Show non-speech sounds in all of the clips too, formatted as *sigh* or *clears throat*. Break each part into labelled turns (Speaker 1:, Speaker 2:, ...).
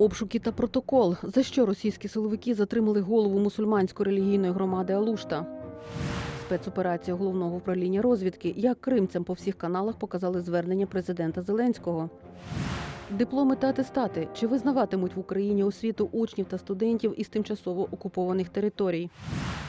Speaker 1: Обшуки та протокол. За що російські силовики затримали голову мусульманської релігійної громади Алушта? Спецоперація головного управління розвідки. Як кримцям по всіх каналах показали звернення президента Зеленського. Дипломи та атестати. Чи визнаватимуть в Україні освіту учнів та студентів із тимчасово окупованих територій?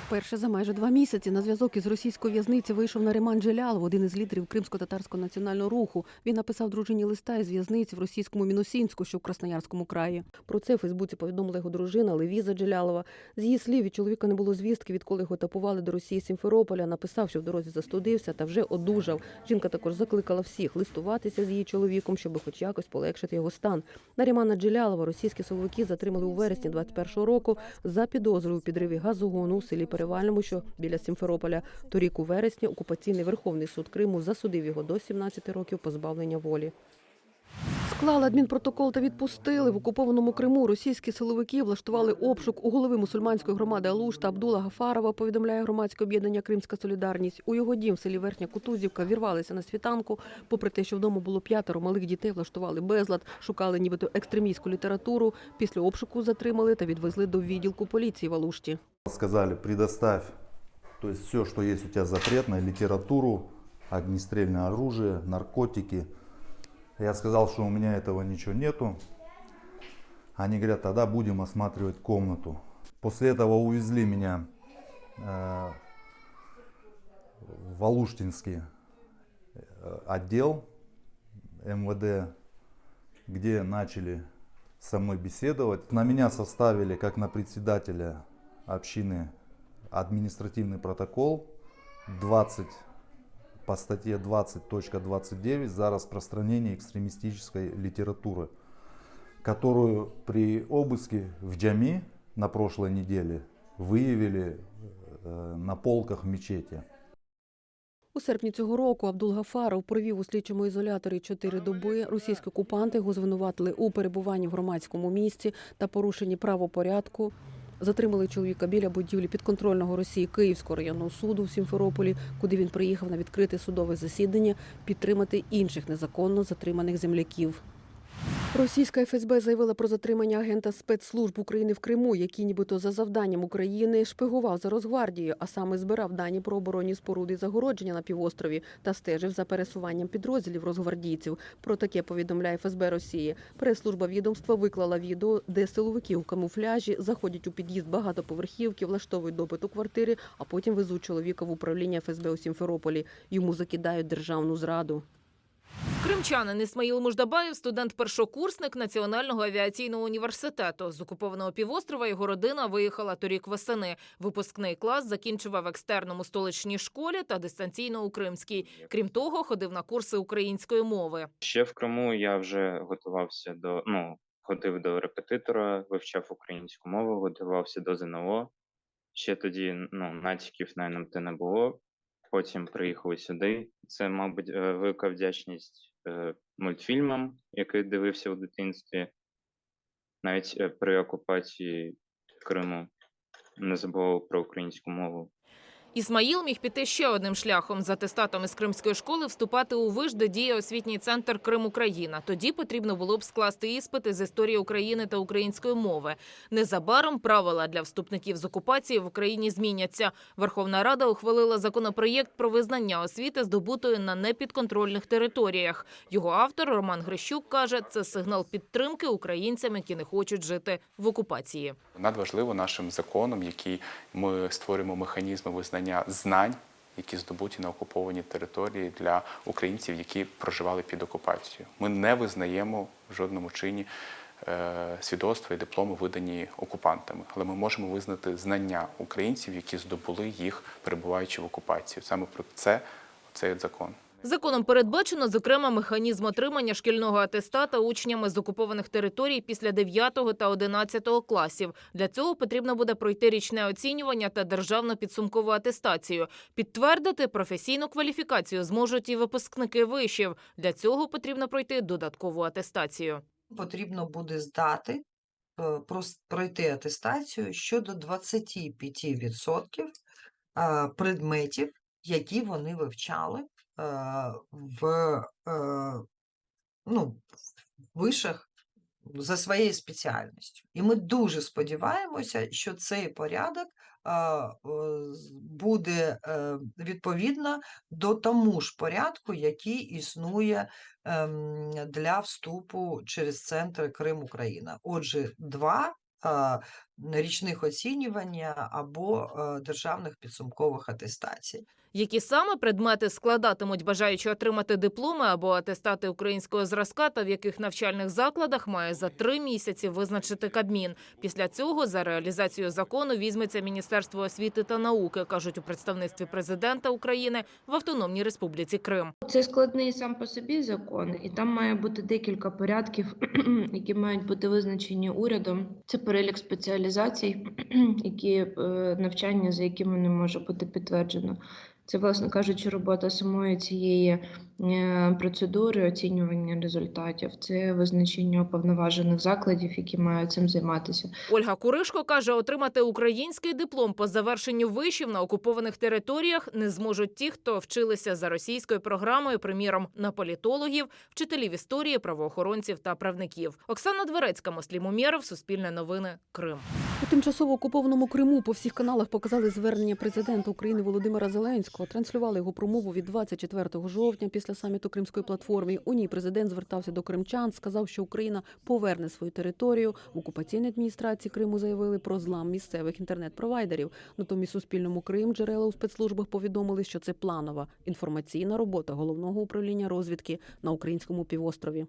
Speaker 1: Перше за майже два місяці на зв'язок із російської в'язниці вийшов Нариман Джелялов, один із лідерів кримсько-татарського національного руху. Він написав дружині листа із в'язниці в російському Мінусінську, що в Красноярському краї. Про це в Фейсбуці повідомила його дружина Левіза Джелялова. З її слів від чоловіка не було звістки, відколи його етапували до Росії Сімферополя. Написав, що в дорозі застудився та вже одужав. Жінка також закликала всіх листуватися з її чоловіком, щоб хоч якось полегшити його стан. Нарімана Джелялова російські силовики затримали у вересні 21-го року за підозрою у підриві газогону у селі Перевальному, що біля Сімферополя. Торік у вересні окупаційний Верховний суд Криму засудив його до 17 років позбавлення волі. Склали адмінпротокол та відпустили в окупованому Криму. Російські силовики влаштували обшук у голови мусульманської громади Алушта Абдула Гафарова. Повідомляє громадське об'єднання Кримська Солідарність. У його дім в селі Верхня Кутузівка вірвалися на світанку. Попри те, що вдома було п'ятеро малих дітей, влаштували безлад, шукали нібито екстремістську літературу. Після обшуку затримали та відвезли до відділку поліції в Алушті.
Speaker 2: Сказали, предоставь, то есть все, что есть у тебя запретное, литературу, огнестрельное оружие, наркотики. Я сказал, что у меня этого ничего нету. Они говорят, тогда будем осматривать комнату. После этого увезли меня э, в Алуштинский э, отдел МВД, где начали со мной беседовать. На меня составили, как на председателя общины, административный протокол 20 по статье 20.29 за распространение экстремистической литературы, которую при обыске в Джами на прошлой неделе выявили э, на полках в мечети.
Speaker 1: У серпні цього року Абдул Гафаров провів у слідчому ізоляторі чотири доби. Російські окупанти його звинуватили у перебуванні в громадському місці та порушенні правопорядку. Затримали чоловіка біля будівлі підконтрольного Росії Київського районного суду в Сімферополі, куди він приїхав на відкрите судове засідання підтримати інших незаконно затриманих земляків. Російська ФСБ заявила про затримання агента спецслужб України в Криму, який нібито за завданням України шпигував за Росгвардією, а саме збирав дані про оборонні споруди загородження на півострові та стежив за пересуванням підрозділів розгвардійців. Про таке повідомляє ФСБ Росії. Прес-служба відомства виклала відео, де силовики у камуфляжі заходять у під'їзд багатоповерхівки, влаштовують допит у квартирі, а потім везуть чоловіка в управління ФСБ у Сімферополі. Йому закидають державну зраду.
Speaker 3: Кримчанин Ісмаїл Муждабаєв, студент-першокурсник Національного авіаційного університету. З окупованого півострова його родина виїхала торік восени. Випускний клас закінчував екстерному столичній школі та дистанційно у Кримській. Крім того, ходив на курси української мови.
Speaker 4: Ще в Криму я вже готувався до ну, ходив до репетитора, вивчав українську мову, готувався до ЗНО. Ще тоді ну, натяків на НМТ не було. Потім приїхали сюди. Це, мабуть, е, велика вдячність мультфільмам, який дивився у дитинстві. Навіть е, при окупації Криму не забував про українську мову.
Speaker 3: Ісмаїл міг піти ще одним шляхом з атестатом із кримської школи вступати у виш, де діє освітній центр Крим Україна. Тоді потрібно було б скласти іспити з історії України та української мови. Незабаром правила для вступників з окупації в Україні зміняться. Верховна Рада ухвалила законопроєкт про визнання освіти здобутої на непідконтрольних територіях. Його автор Роман Грищук каже, це сигнал підтримки українцям, які не хочуть жити в окупації.
Speaker 5: Надважливо нашим законом, який ми створюємо механізми визнання знань, які здобуті на окупованій території для українців, які проживали під окупацією. Ми не визнаємо в жодному чині е, свідоцтва і дипломи, видані окупантами, але ми можемо визнати знання українців, які здобули їх, перебуваючи в окупації. Саме про це цей закон.
Speaker 3: Законом передбачено, зокрема, механізм отримання шкільного атестата учнями з окупованих територій після 9 та 11 класів. Для цього потрібно буде пройти річне оцінювання та державну підсумкову атестацію. Підтвердити професійну кваліфікацію зможуть і випускники вишів. Для цього потрібно пройти додаткову атестацію.
Speaker 6: потрібно буде здати, е, пройти атестацію щодо 25% е, предметів, які вони вивчали е, в е, ну, вишах за своєю спеціальністю. І ми дуже сподіваємося, що цей порядок а, буде е, відповідно до тому ж порядку, який існує ем, для вступу через центри Крим Україна. Отже, два річних оцінювання або е, державних підсумкових атестацій.
Speaker 3: Які саме предмети складатимуть бажаючи отримати дипломи або атестати українського зразка, та в яких навчальних закладах має за три місяці визначити Кабмін. Після цього за реалізацію закону візьметься Міністерство освіти та науки, кажуть у представництві президента України в Автономній Республіці Крим.
Speaker 7: Це складний сам по собі закон, і там має бути декілька порядків, *clears throat* які мають бути визначені урядом. Це перелік спеціалізацій, *clears throat* які е, навчання, за якими не може бути підтверджено. Це, власне кажучи, робота самої цієї процедури оцінювання результатів. Це визначення уповноважених закладів, які мають цим займатися.
Speaker 3: Ольга Куришко каже, отримати український диплом по завершенню вишів на окупованих територіях не зможуть ті, хто вчилися за російською програмою, приміром на політологів, вчителів історії, правоохоронців та правників. Оксана Дверецька, Муслім Умєров, Суспільне новини, Крим.
Speaker 1: У тимчасово окупованому Криму по всіх каналах показали звернення президента України Володимира Зеленського. Транслювали його промову від 24 жовтня після саміту Кримської платформи. У ній президент звертався до кримчан, сказав, що Україна поверне свою територію. В окупаційній адміністрації Криму заявили про злам місцевих інтернет-провайдерів. Натомість Суспільному Крим джерела у спецслужбах повідомили, що це планова інформаційна робота головного управління розвідки на українському півострові.